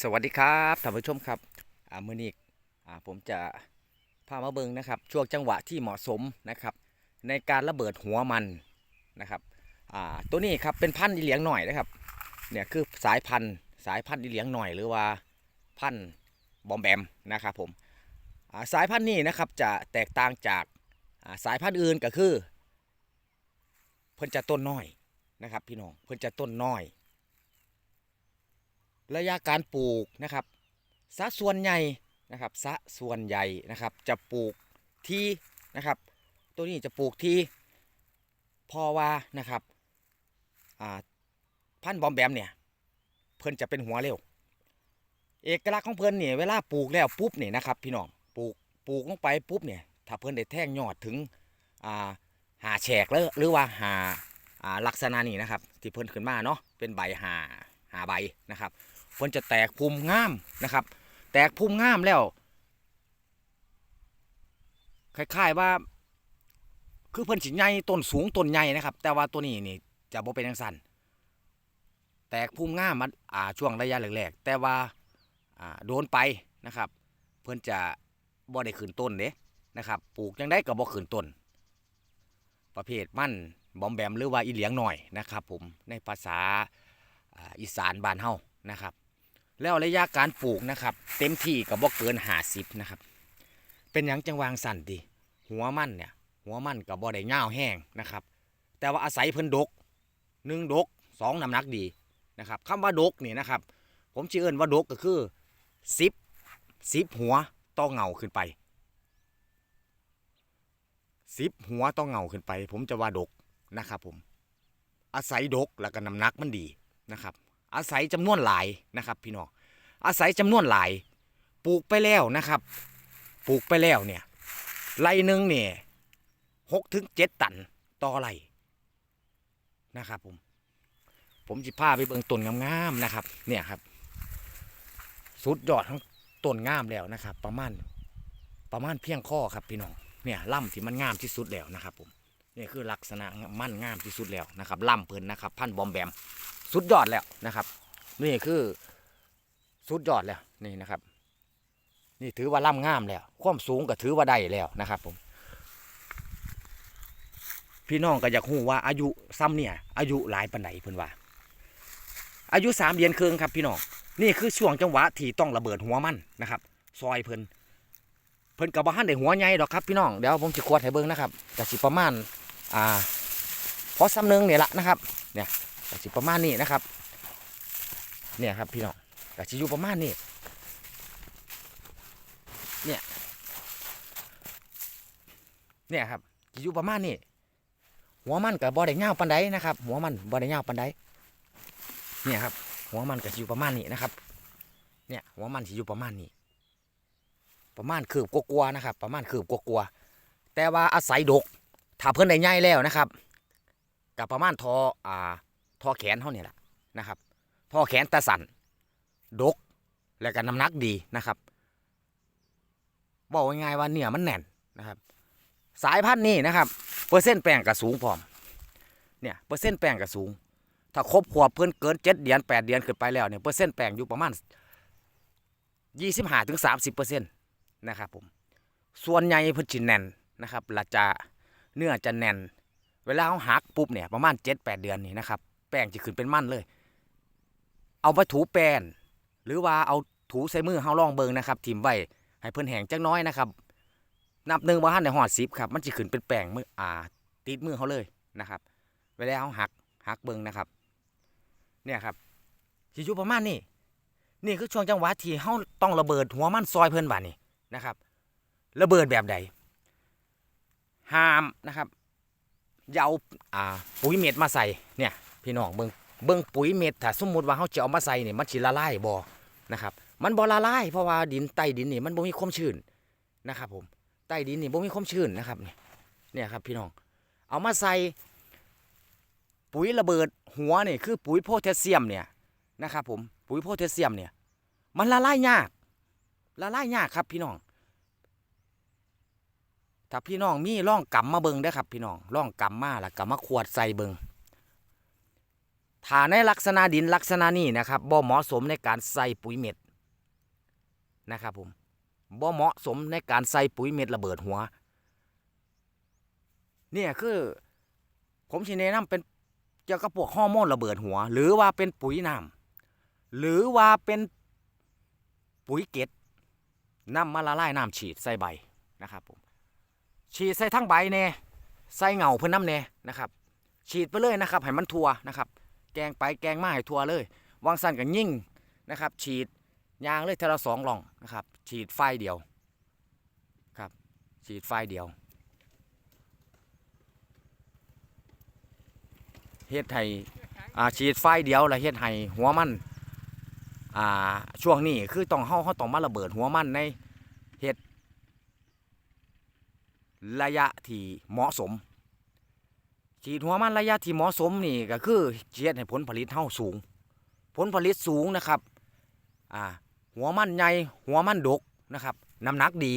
สวัสดีครับท่านผู้ชมครับอ่ามือนี้อ่าผมจะพามาเบิ่งนะครับ ช่วงจังหวะที่เหมาะสมนะครับ ในการระเบิดหัวมันนะครับอ่าตัวนี้ครับเป็นพันธุ์อีเหลียงหน่อยนะครับเนี่ยคือสายพันธุ์สายพันธุ์อีเหลียงหน่อย หรือว่าพันธุ์บอมแบมนะครับผมอ่าสายพันธุ์นี้นะครับจะแตกต่างจากอ่าสายพันธุ์อื่นก็คือ เพิ่นจะต้นน้อยนะครับ พี่น้องเพิ่นจะต้นน้อย ระยะการปลูกนะครับสัดส่วนใหญ่นะครับสัดส่วนใหญ่นะครับจะปลูกที่นะครับ ตัวนี้จะปลูกที่พอว่านะครับอ่าพันธุ์บอมแบมเนี่ยเพิ่นจะเป็นหัวเร็ว เอกลักษณ์ของเพิ่นเนี่ยเวลาปลูกแล้วปุ๊บเนี่ยนะครับพี่น้องปลูกปลูกลงไปปุ๊บเนี่ยถ้าเพิ่นได้แท่งยอดถึงอ่าหาแฉกแล้วหรือว่าหาลักษณะนี้นะครับ ที่เพิ่นขึ้นมาเนาะเป็นใบหาหาใบนะครับ นจะแตกภูมิงามนะครับ แตกภูมิงามแล้วคล้ายๆว่า คือเพิ่นสิใหญ่ต้นสูงต้นใหญ่นะครับ แต่ว่าตัวนี้นี่จะบ่เป็นจังซั่นแตกภูมิงามมันอ่าช่วงระยะแรกๆแต่ว่าอ่าโดนไปนะครับ เพิ่นจะบ่ได้ขึ้นต้นเด้นะครับ ปลูกจังได้ก็บ่ขึ้นต้น ประเภทมั่นบอมแบมหรือว่าอีเหลียงหน่อยนะครับ ผมในภาษาอ่าอีสานบ้านเฮานะครับ แล้วระยะการปลูกนะครับ เต็มที่ก็บ่เกิน50นะครับ เป็นหยังจังวางสั่นดิหัวมันเนี่ย หัวมันก็บ่ได้ยาแห้งนะครับ แต่ว่าอาศัยเพิ่นดกหนึ่งดกสองน้ำหนักดีนะครับคำว่าดกนี่นะครับ ผมชื่อเอินว่าดกก็คือสิบสิบหัวต่อเงาขึ้นไปสิบหัวต่อเงาขึ้นไป ผมจะว่าดกนะครับ ผม อาศัยดกแล้วก็น้ำหนักมันดีนะครับ อาศัยจำนวนหลายนะครับ พี่น้องอาศัยจำนวนหลาย ปลูกไปแล้วนะครับ ปลูกไปแล้วเนี่ยไรหนึ่งเนี่ยหกถึงเจ็ดตันต่อไรนะครับผมผมจะพาไปเบิ่งต้นงามๆนะครับ เนี่ยครับ สุดยอดทั้งต้นงามแล้วนะครับ ประมาณประมาณเพียงข้อครับพี่น้องเนี่ยล่ำที่มันงามที่สุดแล้วนะครับ ผมนี่คือลักษณะมันงามที่สุดแล้วนะครับล่ำเพิ่นนะครับ พันบอมแบม สุดยอดแล้วนะครับ นี่คือสุดยอดแล้วนี่นะครับ นี่ถือว่าล่ำงามแล้ว ความสูงก็ถือว่าได้แล้วนะครับผมพี่น้องก็อยากรู้ว่าอายุซ้ำเนี่ยอายุหลายปันไหนเพิ่อนว่า อายุสามเดือนครึ่งครับพี่น้องนี่คือช่วงจังหวะที่ต้องระเบิดหัวมันนะครับ ซอยเพิ่นเพิ่นกับบ้านได้หัวใหญ่ดอกครับพี่น้องเดี๋ยวผมจะควดให้เบิ่งนะครับแต่สิประมาณอ่าพอซ้ำหนึงเนี่ยละนะครับเนี่ย กสิประมาณนี้นะครับ เนี่ยครับพี่น้องกสิอยู่ประมาณนี้ เนี่ย เนี่ยครับสิอยู่ประมาณนี้ หัวมันกับบ่ได้ยาปานใดนะครับ หัวมันบ่ได้ยาปานใดเนี่ยครับ หัวมันก็สิอยู่ประมาณนี้นะครับ เนี่ยหัวมันสิอยู่ประมาณนี้ ประมาณคืบกลัวๆนะครับ ประมาณคืบกลัวๆแต่ว่าอาศัยดกถ้าเพิ่อนได้ใหญ่แล้วนะครับกับประมาณทออ่า ทอแขนเท่านี่แหละนะครับทอแขนตาสันดกแล้วก็น้ำหนักดีนะครับ บอกง่ายๆว่าเนื้อมันแน่นนะครับ สายพันธุ์นี้นะครับเปอร์เซ็นต์แป้งก็สูงพร้อมเนี่ยเปอร์เซ็นต์แป้งก็สูง ถ้าครบขวบเพิ่นเกินเจ็ดเดือนแปดเดือนขึ้นไปแล้วเนี่ยเปอร์เซ็นต์แป้งอยู่ประมาณยี่สิบห้าถึงสามสิบเปอร์เซ็นต์นะครับผมส่วนใหญ่เพิ่นจิแน่นนะครับละจะเนื้อจะแน่น เวลาเขาหักปุ๊บเนี่ยประมาณเจ็ดแปดเดือนนี่นะครับ แป้งจะขึ้นเป็นมั่นเลย เอาไปถูแป้นหรือว่าเอาถูใส่มือเฮาลองเบิงนะครับทิมไว้ให้เพิ่นแห้งจักหน้อยนะครับ นับหนึ่งว่าหันในหอดสิบครับ มันจะขึ้นเป็นแป้งมืออ่า ติดมือเขาเลยนะครับ เวลาเขาหักหักเบิงนะครับ เนี่ยครับสิอยู่ประมาณนี้นี่คือช่วงจังหวะที่เขาต้องระเบิดหัวมันซอยเพิ่นบาดนี่นะครับ ระเบิดแบบใดห้ามนะครับอย่าเอาอ่าปุ๋ยเม็ดมาใส่เนี่ย พี่น้องเบิ่งเบิ่งปุ๋ยเม็ดถ้าสมมติว่าเขาจะเอามาใส่เนี่ยมันสิละลายบ่นะครับมันบ่ละลายเพราะว่าดินใต้ดินนี่มันบ่มีความชื้นนะครับ ผมใต้ดินนี่บ่มีความชื้นนะครับเนี่ยเนี่ยครับพี่น้อง เอามาใส่ปุ๋ยระเบิดหัวนี่คือปุ๋ยโพแทสเซียมเนี่ยนะครับผมปุ๋ยโพแทสเซียมเนี่ยมันละลายยากละลายยากครับพี่น้อง ถ้าพี่น้องมีร่องกำมาเบิงได้ครับ พี่น้องร่องกำมาแล้วกำมาขวดใส่เบิง ถ้าในลักษณะดินลักษณะนี้นะครับบ่เหมาะสมในการใส่ปุ๋ยเม็ดนะครับผมบ่เหมาะสมในการใส่ปุ๋ยเม็ดระเบิดหัวเนี่ยคือผมสิแนะนำเป็นเกี่ยวกับพวกฮอร์โมนระเบิดหัว หรือว่าเป็นปุ๋ยน้ำหรือว่าเป็นปุ๋ยเกล็ดนำมาละลายน้ำฉีดใส่ใบนะครับผมฉีดใส่ทั้งใบแน่ใส่เงาเพื่อนน้ำแน่นะครับ ฉีดไปเลยนะครับให้มันทัวนะครับ แกงไปแกงมาให้ทั่วเลย วางสั้นกับยิ่งนะครับ ฉีดยางเลยเทละสองหล่องนะครับ ฉีดไฟเดียวครับ ฉีดไฟเดียวเฮ็ดให้อ่ฉีดไฟเดียวแล้วเฮ็ดให้หัวมันช่วงนี้คือต้องเฮาเฮาต้องมาระเบิดหัวมันในเฮ็ดระยะที่เหมาะสม ฉีดหัวมันระยะที่เหมาะสมนี่ก็คือเชียดให้ผลผลิตเท่าสูง ผลผลิตสูงนะครับอ่าหัวมันใหญ่หัวมันดกนะครับน้ำหนักดี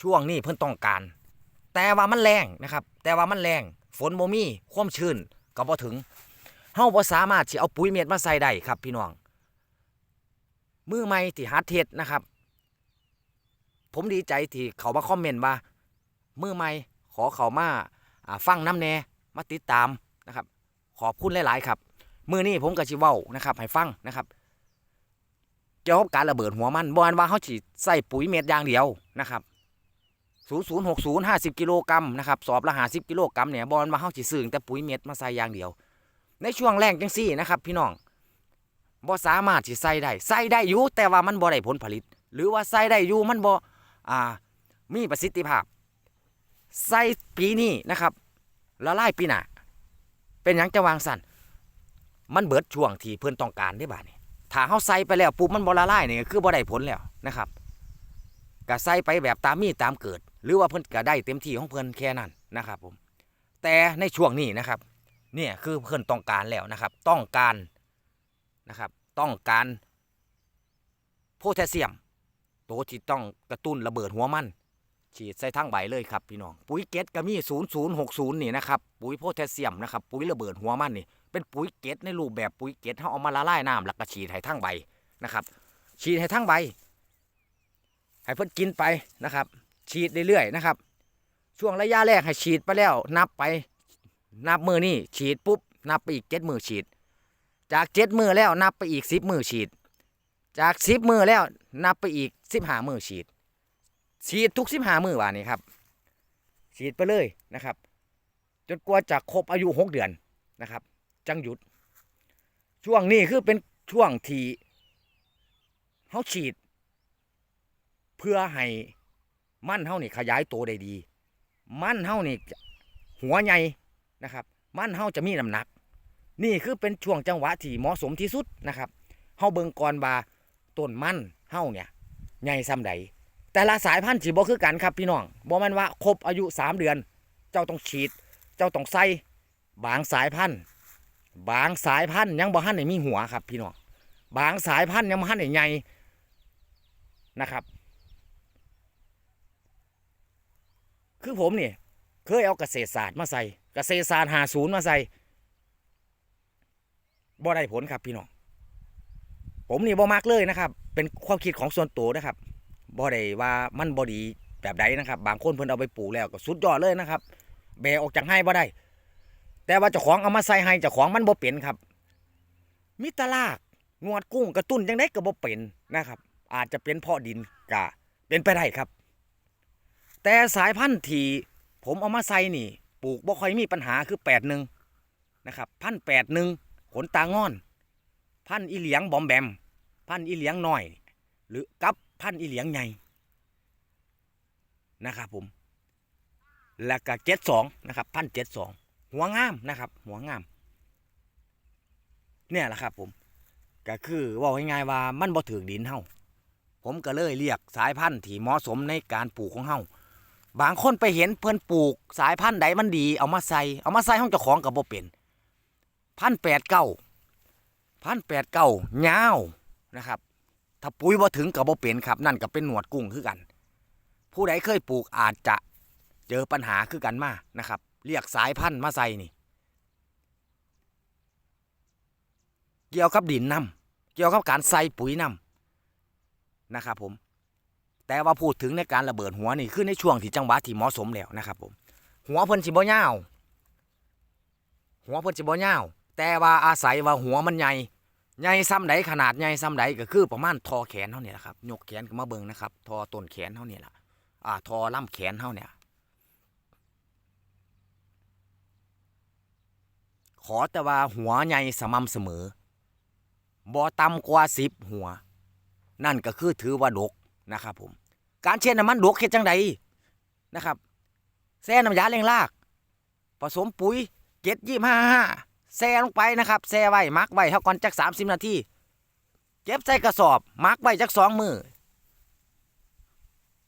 ช่วงนี้เพิ่นต้องการ แต่ว่ามันแรงนะครับ แต่ว่ามันแรงฝนบ่มีความชื้นก็บ่ถึงเฮาบ่สามารถสิเอาปุ๋ยเม็ดมาใส่ได้ครับพี่น้องมือใหม่ที่หัดเฮ็ดนะครับ ผมดีใจที่เขามาคอมเมนต์ว่ามือใหม่ขอเขามาอ่าฟังน้ำแน่ มาติดตามนะครับ ขอบคุณหลาย ๆ ครับมือนี้ผมกับชิเว้านะครับให้ฟังนะครับเกี่ยวกับการระเบิดหัวมันบอนว่าเขาฉีดใส่ปุ๋ยเม็ดยางเดียวนะครับ0060 50กิโลกรัมนะครับสอบละ50กิโลกรัมเนี่ยบอนว่าเขาฉีดซื้อแต่ปุ๋ยเม็ดมาใส่ยางเดียว ในช่วงแรงจังซี่นะครับ พี่น้องบ่สามารถสิใส่ได้ใส่ได้อยู่แต่ว่ามันบ่ได้ผลผลิต หรือว่าใส่ได้อยู่มันบ่อ่ามีประสิทธิภาพใส่ปีนี้นะครับ ละลายปีหนาเป็นหยังจะวางสั่นมันเบิดช่วงที่เพื่อนต้องการได้บ่านี่ถ้าเฮาใส่ไปแล้วปุ๊บมันบ่ละลายนี่คือบ่ได้ผลแล้วนะครับก็ใส่ไปแบบตามมีตามเกิด หรือว่าเพิ่นก็ได้เต็มที่ของเพิ่นแค่นั้นนะครับผมแต่ในช่วงนี้นะครับเนี่ยคือเพิ่นต้องการแล้วนะครับ ต้องการนะครับ ต้องการโพแทสเซียม ตัวที่ต้องกระตุ้นระเบิดหัวมัน ฉีดใส่ทั้งใบเลยครับพี่น้อง ปุ๋ยเกตก็มี 0060 นี่นะครับ ปุ๋ยโพแทสเซียมนะครับ ปุ๋ยระเบิดหัวมันนี่ เป็นปุ๋ยเกตในรูปแบบปุ๋ยเกตเขาเอามาละลายน้ำแล้วก็ฉีดให้ทั้งใบนะครับ ฉีดให้ทั้งใบ ให้เพิ่นกินไปนะครับ ฉีดเรื่อยๆนะครับ ช่วงระยะแรกให้ฉีดไปแล้ว นับไป นับมือนี่ฉีดปุ๊บ นับไปอีกเจ็ดมือฉีด จากเจ็ดมือแล้วนับไปอีกสิบมือฉีด จากสิบมือแล้วนับไปอีกสิบห้ามือฉีด ฉีดทุกสิบห้ามือว่านี่ครับ ฉีดไปเลยนะครับ จนกว่าจะครบอายุหกเดือนนะครับ จังหยุด ช่วงนี้คือเป็นช่วงที่เขาฉีด เพื่อให้มั่นเฮานี่ขยายตัวได้ดี มั่นเฮานี่หัวใหญ่นะครับ มั่นเฮาจะมีน้ำหนัก นี่คือเป็นช่วงจังหวะที่เหมาะสมที่สุดนะครับเฮาเบิ่งก่อนว่าต้นมั่นเฮาเนี่ยใหญ่ซ้ำใด แต่ละสายพันธุ์สิบ่คือกันครับพี่น้องบ่แม่นว่าครบอายุ 3 เดือน เจ้าต้องฉีด เจ้าต้องใส่บางสายพันธุ์บางสายพันธุ์ยังบ่ทันได้มีหัวครับพี่น้องบางสายพันธุ์ยังบ่ทันได้ใหญ่นะครับ คือผมนี่เคยเอาเกษตรศาสตร์มาใส่เกษตรศาสตร์50มาใส่บ่ได้ผลครับพี่น้องผมนี่บ่มักเลยนะครับ เป็นความคิดของส่วนตัวนะครับ บ่ได้ว่ามันบ่ดีแบบใดนะครับ บางคนเพิ่นเอาไปปลูกแล้วก็สุดยอดเลยนะครับ แบออกจากให้บ่ได้ แต่ว่าเจ้าของเอามาใส่ให้เจ้าของมันบ่เป็นครับ มิตรลากงวดกุ้งกระตุ้นจังไดก็บ่เป็นนะครับ อาจจะเป็นเพาะดินกะเป็นไปได้ครับ แต่สายพันธุ์ที่ผมเอามาใส่นี่ปลูกบ่ค่อยมีปัญหาคือแปดหนึ่งนะครับพันแปดหนึ่งขนตางอน พันอีเหลียงบอมแบม พันอีเหลียงหน้อย หรือกับ พันอีเหลียงใหญ่นะครับผมแล้วก็เจ็ดสองนะครับพันเจ็ดสองหัวงามนะครับ หัวงาม เนี่ยแหละครับผมก็คือว่าง่ายๆว่ามันบ่ถึงดินเฮาผมก็เลยเรียกสายพันธุ์ที่เหมาะสมในการปลูกของเฮาบางคนไปเห็นเพิ่อนปลูกสายพันธุ์ใดมันดีเอามาใส่เอามาใส่ห้องเจ้าของกับบ่เป็นพันแปดเก้าพันแปดเก้ายาวนะครับ ถ้าปุ๋ยบ่ถึงกับบ่เป็นครับ นั่นก็เป็นหนวดกุ้งคือกัน ผู้ใดเคยปลูกอาจจะเจอปัญหาคือกันมานะครับ เรียกสายพันธุ์มาใส่นี่ เกี่ยวกับดินน้ำเกี่ยวกับการใส่ปุ๋ยน้ำนะครับผมแต่ว่าพูดถึงในการระเบิดหัวนี่คือในช่วงที่จังหวะที่เหมาะสมแล้วนะครับผมหัวเพิ่นสิบ่ยาวหัวเพิ่นสิบ่ยาวแต่ว่าอาศัยว่าหัวมันใหญ่ ใหญ่ซ้ำใดขนาดใหญ่ซ้ำใดก็คือประมาณทอแขนเท่านี้แหละครับยกแขนขึ้นมาเบิ่งนะครับ ทอต้นแขนเท่านี้แหละอ่าทอล่ำแขนเท่าเนี่ยขอแต่ว่าหัวใหญ่สม่ำเสมอบ่ต่ำกว่าสิบหัว นั่นก็คือถือว่าดกนะครับผม การเช็ดน้ำมันดกเฮ็ดจังใดนะครับแซ่น้ำยาเร่งราก ผสมปุ๋ยเจ็ดยี่ห้าห้า แซ่ลงไปนะครับแซ่ไว้มักไว้เท่าก่อนจักสามสิบนาทีเก็บใส่กระสอบมักไว้จักสองมือ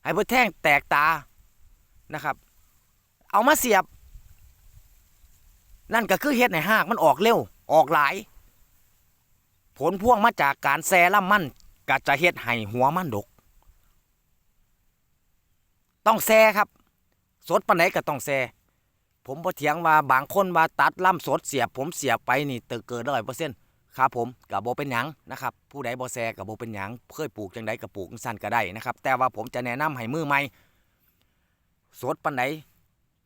ให้เพื่อแท่งแตกตานะครับ เอามาเสียบ นั่นก็คือเฮ็ดในหากมันออกเร็วออกหลาย ผลพ่วงมาจากการแซ่ล่ำมันก็จะเฮ็ดให้หัวมันดก ต้องแซ่ครับ สดปานไหนก็ต้องแซ่ ผมบ่เถียงว่าบางคนว่าตัดล่ำสดเสียบผมเสียบไปนี่เติเกินร้อยเปอร์เซ็นต์ครับผมกับโบเป็นหยังนะครับผู้ใดบ่แซกับโบเป็นหยังเคยปลูกจังใดกับปลูกสั้นก็ได้นะครับ แต่ว่าผมจะแนะนำให้มือใหม่สดปานไหน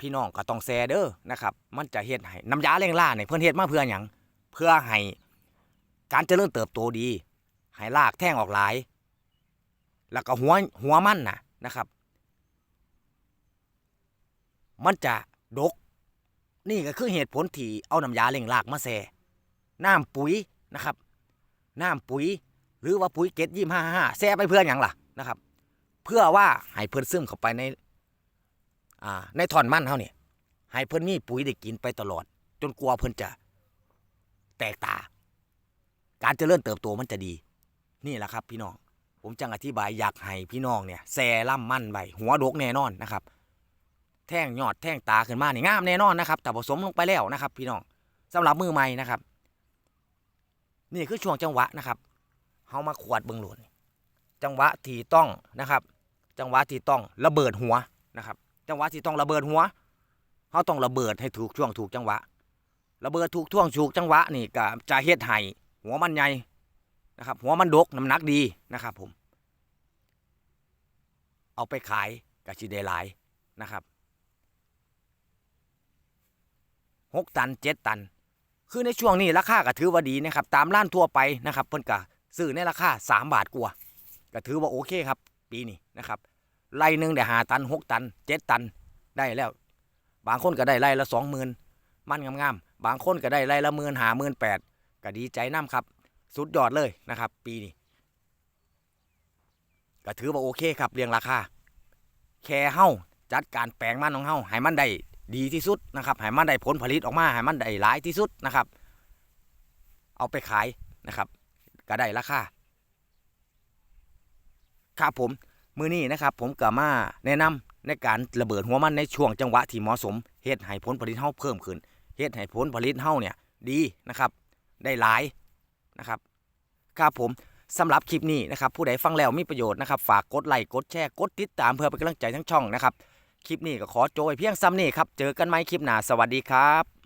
พี่น้องก็ต้องแซเด้อนะครับ มันจะเฮ็ดให้น้ำยาเร่งล่าเนี่ยเพิ่อนเฮ็ดมาเพื่อหยังเพื่อให้การเจริญเติบโตดีให้รากแท่งออกหลาย แล้วก็หัวหัวมันนะนะครับ มันจะดก นี่ก็คือเหตุผลที่เอาน้ำยาเล่งรากมาแซ่น้ำปุ๋ยนะครับ น้ำปุ๋ย หรือว่าปุ๋ยเกตยี่ห้าห้าแซ่ไปเพื่ออย่างล่ะนะครับ เพื่อว่าให้เพิ่นซึมเข้าไปในอ่าในท่อนมันเขาเนี่ยให้เพิ่นมีปุ๋ยได้กินไปตลอด จนกลัวเพิ่นจะแตกตา การจเจริญเติบโตมันจะดี นี่แหละครับ พี่น้อง ผมจังอธิบายอยากให้พี่น้องเนี่ยแซ่ล่ำมั่นไว้หัวดกแน่นอนนะครับ แท่งยอดแท่งตาขึ้นมานี่งามแน่นอนนะครับแต่ผสมลงไปแล้วนะครับ พี่น้องสำหรับมือใหม่นะครับ นี่คือช่วงจังหวะนะครับเฮามาขวดเบิ่งหลดนี่จังหวะที่ต้องนะครับ จังหวะที่ต้องระเบิดหัวนะครับ จังหวะที่ต้องระเบิดหัวเฮาต้องระเบิดให้ถูกช่วงถูกจังหวะ ระเบิดถูกช่วงถูกจังหวะนี่ก็จะเฮ็ดให้หัวมันใหญ่นะครับ หัวมันดกน้ำหนักดีนะครับผม เอาไปขายก็สิได้หลายนะครับ หกตันเจ็ดตัน คือในช่วงนี้ราคาก็ถือว่าดีนะครับ ตามร้านทั่วไปนะครับเพิ่นก็ซื้อในราคาสามบาทกว่าก็ถือว่าโอเคครับ ปีนี้นะครับไร่หนึ่งได้หาตันหกตันเจ็ดตันได้แล้ว บางคนก็ได้ไร่ละสองหมื่นมันงามๆบางคนก็ได้ไร่ละหมื่นหาหมื่นแปดก็ดีใจน้ำครับ สุดยอดเลยนะครับ ปีนี้ก็ถือว่าโอเคครับเรียงราคาแค่เฮ้าจัดการแปลงมันของเฮ้าให้มันได้ ดีที่สุดนะครับให้มันได้ผลผลิตออกมาให้มันได้หลายที่สุดนะครับ เอาไปขายนะครับ ก็ได้ราคาครับผมมือนี้นะครับผมก็มาแนะนำในการระเบิดหัวมันในช่วงจังหวะที่เหมาะสมเฮ็ดให้ผลผลิตเฮาเพิ่มขึ้นเฮ็ดให้ผลผลิตเฮาเนี่ยดีนะครับ ได้หลายนะครับครับผมสำหรับคลิปนี้นะครับ ผู้ใดฟังแล้วมีประโยชน์นะครับ ฝากกดไลค์กดแชร์กดติดตามเพื่อเป็นกำลังใจทั้งช่องนะครับ คลิปนี้ก็ขอโจยเพียงซ้ำนี่ครับ เจอกันไหมคลิปหน้า สวัสดีครับ